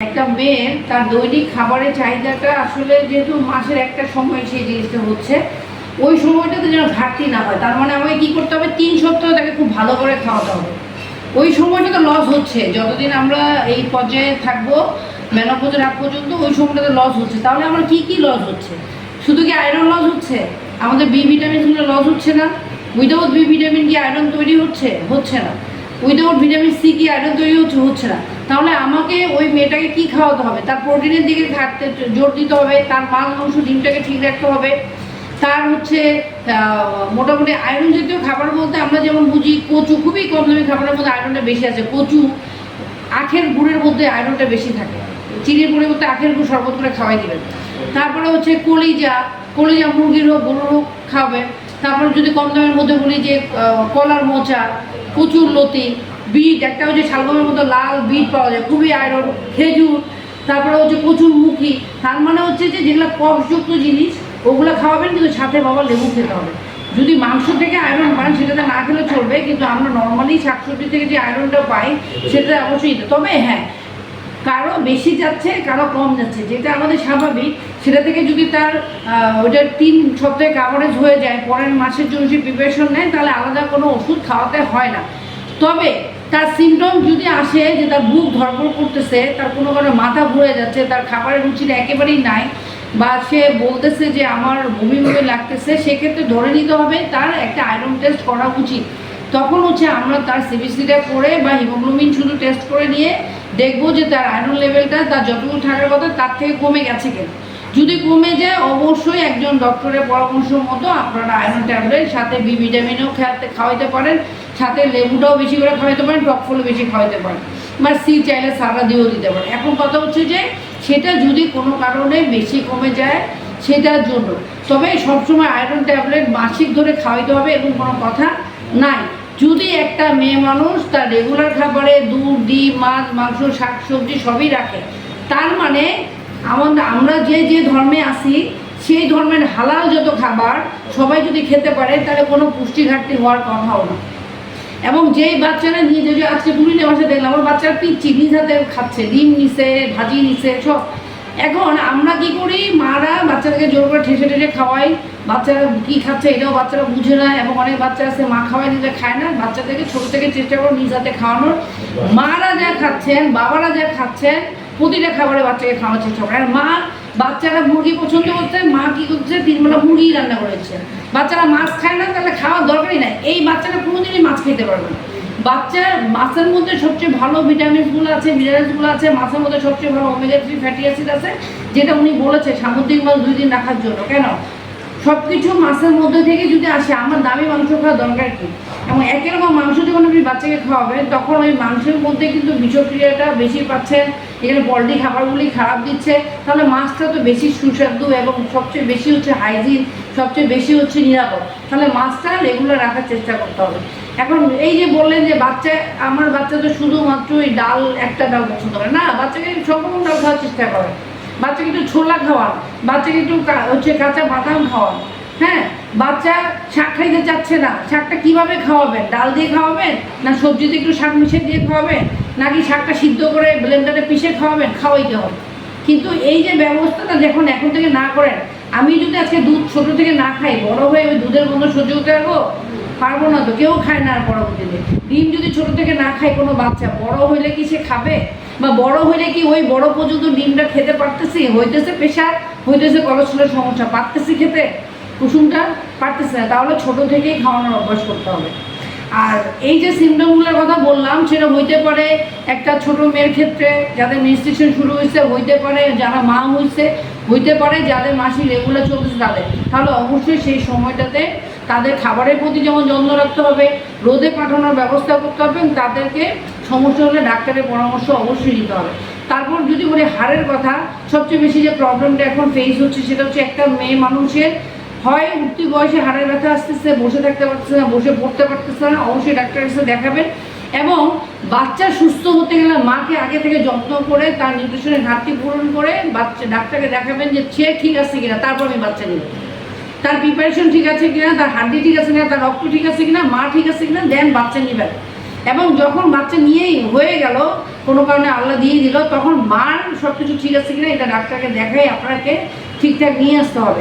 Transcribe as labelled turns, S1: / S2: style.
S1: একটা মেয়ের তার দৈনিক খাবারের চাহিদাটা আসলে যেহেতু মাসের একটা সময় সেই জিনিসটা হচ্ছে, ওই সময়টাতে যেন ঘাটতি না হয়। তার মানে আমাকে কী করতে হবে? তিন সপ্তাহ তাকে খুব ভালো করে খাওয়াতে হবে। ওই সময়টা তো লস হচ্ছে। যতদিন আমরা এই পর্যায়ে থাকব মেনপোজের আগ পর্যন্ত, ওই সময়টাতে লস হচ্ছে। তাহলে আমার কি কি লস হচ্ছে? শুধু কি আয়রন লস হচ্ছে? আমাদের বি ভিটামিনগুলো লস হচ্ছে না? উইদাউট বি ভিটামিন কি আয়রন তৈরি হচ্ছে? হচ্ছে না। উইদাউট ভিটামিন সি কি আয়রন তৈরি হচ্ছে? হচ্ছে না। তাহলে আমাকে ওই মেয়েটাকে কি খাওয়াতে হবে? তার প্রোটিনের দিকে ঘাটতে জোর দিতে হবে, তার মাল, মাংস, ডিমটাকে ঠিক রাখতে হবে, তার হচ্ছে মোটামুটি আয়রন জাতীয় খাবার বলতে আমরা যেমন বুঝি কচু, খুবই কম দামি খাবারের মধ্যে আয়রনটা বেশি আছে। কচু, আখের গুড়ের মধ্যে আয়রনটা বেশি থাকে। চিনির পরিবর্তে আখের গুড় শরবত করে খাওয়াই দিবেন। তারপরে হচ্ছে কলিজা কলিজা মুরগির হোক, গরুর হোক খাওয়াবেন তারপরে যদি কম দামের মধ্যে বলি যে কলার মোচা, কচুর লতি বিট, একটা হচ্ছে শালগমের মতো লাল বিট পাওয়া যায়, খুবই আয়রন খেজুর, তারপরে হচ্ছে কচুর মুখি, তার মানে হচ্ছে যে যেগুলো কফযুক্ত জিনিস, ওগুলো খাওয়াবেন, কিন্তু সাথে বাবা লেবু খেতে হবে যদি মাংস থেকে আয়রন পান, সেটাতে না খেলে চলবে, কিন্তু আমরা নর্মালি শাকসবজি থেকে যে আয়রনটা পাই সেটা অবশ্যই। তবে হ্যাঁ কারও বেশি যাচ্ছে, কারও কম যাচ্ছে যেটা আমাদের স্বাভাবিক, সেটা থেকে যদি তার ওটা তিন সপ্তাহে কাভারেজ হয়ে যায়, পরের মাসের জন্য যদি প্রিপারেশন নেয়, তাহলে আলাদা কোনো ওষুধ খাওয়াতে হয় না তবে তার সিমটম যদি আসে যে তার বুক ধরপড় করতেছে, তার কোনো কারণে মাথা ঘুরে যাচ্ছে, তার খাবারের রুচিটা একেবারেই নাই বা সে বলতেছে যে আমার বমি বমি লাগতেছে, সেক্ষেত্রে ধরে নিতে হবে তার একটা আয়রন টেস্ট করা উচিত। তখন হচ্ছে আমরা তার সিবিসিটা করে বা হিমোগ্লোবিন শুধু টেস্ট করে নিয়ে দেখব যে তার আয়রন লেভেলটা তার যতটুকু থাকার কথা তার থেকে কমে গেছে কিনা। যদি কমে যায়, অবশ্যই একজন ডক্টরের পরামর্শ মতো আপনারা আয়রন ট্যাবলেট সাথে বি ভিটামিনও খেয়াতে খাওয়াইতে পারেন। সাথে লেবুটাও বেশি করে খাওয়াইতে পারেন, টক ফলও বেশি খাওয়াইতে পারেন। বা সি চাইলে সারা দিয়েও দিতে পারেন। এখন কথা হচ্ছে যে, সেটা যদি কোনো কারণে বেশি কমে যায়, সেটার জন্য। তবে সবসময় আয়রন ট্যাবলেট মাসিক ধরে খাওয়াইতে হবে এরকম কোনো কথা নাই। যদি একটা মেয়ে মানুষ তার রেগুলার খাবারে দুধ, ডিম, মাছ, মাংস, শাক, সবজি সবই রাখে, তার মানে আমাদের আমরা যে যে ধর্মে আসি সেই ধর্মের হালাল যত খাবার সবাই যদি খেতে পারে, তাহলে কোনো পুষ্টি ঘাটতি হওয়ার কথাও না। এবং যেই বাচ্চারা নিয়ে যে যে আজকে পুরীতে বসে দেখলাম আমার বাচ্চারা পিচ্ছি, নিজ হাতে খাচ্ছে, ডিম নিছে, ভাজি নিছে, সব। এখন আমরা কি করি, মারা বাচ্চাদেরকে জোর করে ঠেসে ঠেসে খাওয়াই বাচ্চারা কি খাচ্ছে এটাও বাচ্চারা বুঝে না এবং অনেক বাচ্চা আছে মা খাওয়াই নিজে খায় না। বাচ্চাদেরকে ছোট থেকে চেষ্টা করো নিজ হাতে খাওয়ানোর। মারা যা খাচ্ছেন, বাবারা যা খাচ্ছেন, প্রতিটা খাবারে বাচ্চাকে খাওয়ার চেষ্টা করে। আর মা, বাচ্চারা মুরগি পছন্দ করছে, মা কি করছে? তিনবেলা মুরগি রান্না করেছে বাচ্চারা মাছ খায় না, তাহলে খাওয়ার দরকারই নাই। এই বাচ্চারা কোনোদিনই মাছ খেতে পারবে না। বাচ্চার মাছের মধ্যে সবচেয়ে ভালো ভিটামিনসগুলো আছে, মিনারেলসগুলো আছে, মাছের মধ্যে সবচেয়ে ভালো ওমেগা থ্রি ফ্যাটি অ্যাসিড আছে, যেটা উনি বলেছে সামুদ্রিক মাছ দুই দিন রাখার জন্য। কেন? সব কিছু মাছের মধ্যে থেকে যদি আসে, আমার দামি মাংস খাওয়া দরকার কি? এবং একই রকম মাংস যখন আপনি বাচ্চাকে খাওয়াবেন তখন ওই মাংসের মধ্যে কিন্তু বিষক্রিয়াটা বেশি পাচ্ছেন এখানে পোলট্রি খাবারগুলি খারাপ দিচ্ছে। তাহলে মাছটা তো বেশি সুস্বাদু এবং সবচেয়ে বেশি হচ্ছে হাইজিন সবচেয়ে বেশি হচ্ছে নিরাপদ। তাহলে মাছটা রেগুলার রাখার চেষ্টা করতে হবে। এখন এই যে বললেন যে বাচ্চা, আমার বাচ্চা তো শুধুমাত্র ওই ডাল একটা ডাল পছন্দ করে না, বাচ্চাকে সব রকম ডাল খাওয়ার চেষ্টা করে। বাচ্চাকে একটু ছোলা খাওয়ান বাচ্চাকে একটু হচ্ছে কাঁচা বাদাম খাওয়ান হ্যাঁ? বাচ্চা শাক খাইতে চাচ্ছে না। শাকটা কীভাবে খাওয়াবেন? ডাল দিয়ে খাওয়াবেন? না সবজিতে একটু শাক মিশিয়ে দিয়ে খাওয়াবেন? নাকি শাকটা সিদ্ধ করে ব্লেন্ডারে পিষে খাওয়াবেন? খাওয়াইতে হবে। কিন্তু এই যে ব্যবস্থাটা যখন এখন থেকে না করেন, আমি যদি আজকে দুধ ছোট থেকে না খাই, বড় হয়ে ওই দুধের গন্ধ সহ্য করতে পারব? পারব না তো, কেউ খায় না আর পরবর্তীতে ডিম যদি ছোট থেকে না খায় কোনো বাচ্চা, বড় হইলে কি সে খাবে? বা বড় হইলে কি ওই বড় পর্যন্ত ডিমটা খেতে পারতেছি? হইতেছে প্রেশার, হইতেছে কোলেস্ট্রলের সমস্যা, পারতেছি খেতে? কুসুমটা পারতেছে না, তাহলে ছোট থেকেই খাওয়ানোর অভ্যাস করতে হবে। আর এই যে সিমটমগুলোর কথা বললাম, সেটা হইতে পারে একটা ছোট মেয়ের ক্ষেত্রে যাদের মেনস্ট্রেশন শুরু হয়েছে হইতে পারে যারা মা হয়েছে হইতে পারে যাদের মাসি রেগুলার চলতেছে তাদের। তাহলে অবশ্যই সেই সময়টাতে তাদের খাবারের প্রতি যেমন যত্ন রাখতে হবে, রোদে পাঠানোর ব্যবস্থা করতে হবে তাদেরকে সমস্যা হলে ডাক্তারের পরামর্শ অবশ্যই নিতে হবে। তারপর যদি বলি হাড়ের কথা, সবচেয়ে বেশি যে প্রবলেমটা এখন ফেস হচ্ছে সেটা হচ্ছে একটা মেয়ে মানুষের হয় উঠতি বয়সে হাড়ের ব্যথা আসতেছে, বসে থাকতে পারতেছে না, বসে পড়তে পারতেছে না, অবশ্যই ডাক্তারের কাছে দেখাবেন। এবং বাচ্চা সুস্থ হতে গেলে মাকে আগে থেকে যত্ন করে তার নিউট্রিশনের ঘাটতি পূরণ করে বাচ্চা ডাক্তারকে দেখাবেন যে সে ঠিক আছে কিনা, তারপর আমি বাচ্চা নিব তার প্রিপারেশন ঠিক আছে কিনা, তার হাড্ডি ঠিক আছে কিনা, তার রক্ত ঠিক আছে কিনা, মা ঠিক আছে কিনা দেন বাচ্চা নেবেন এবং যখন বাচ্চা নিয়েই হয়ে গেল, কোনো কারণে আল্লাহ দিয়ে দিল, তখন মার সব কিছু ঠিক আছে কিনা, এটা ডাক্তারকে দেখাই, আপনাকে ঠিকঠাক নিয়ে আসতে হবে।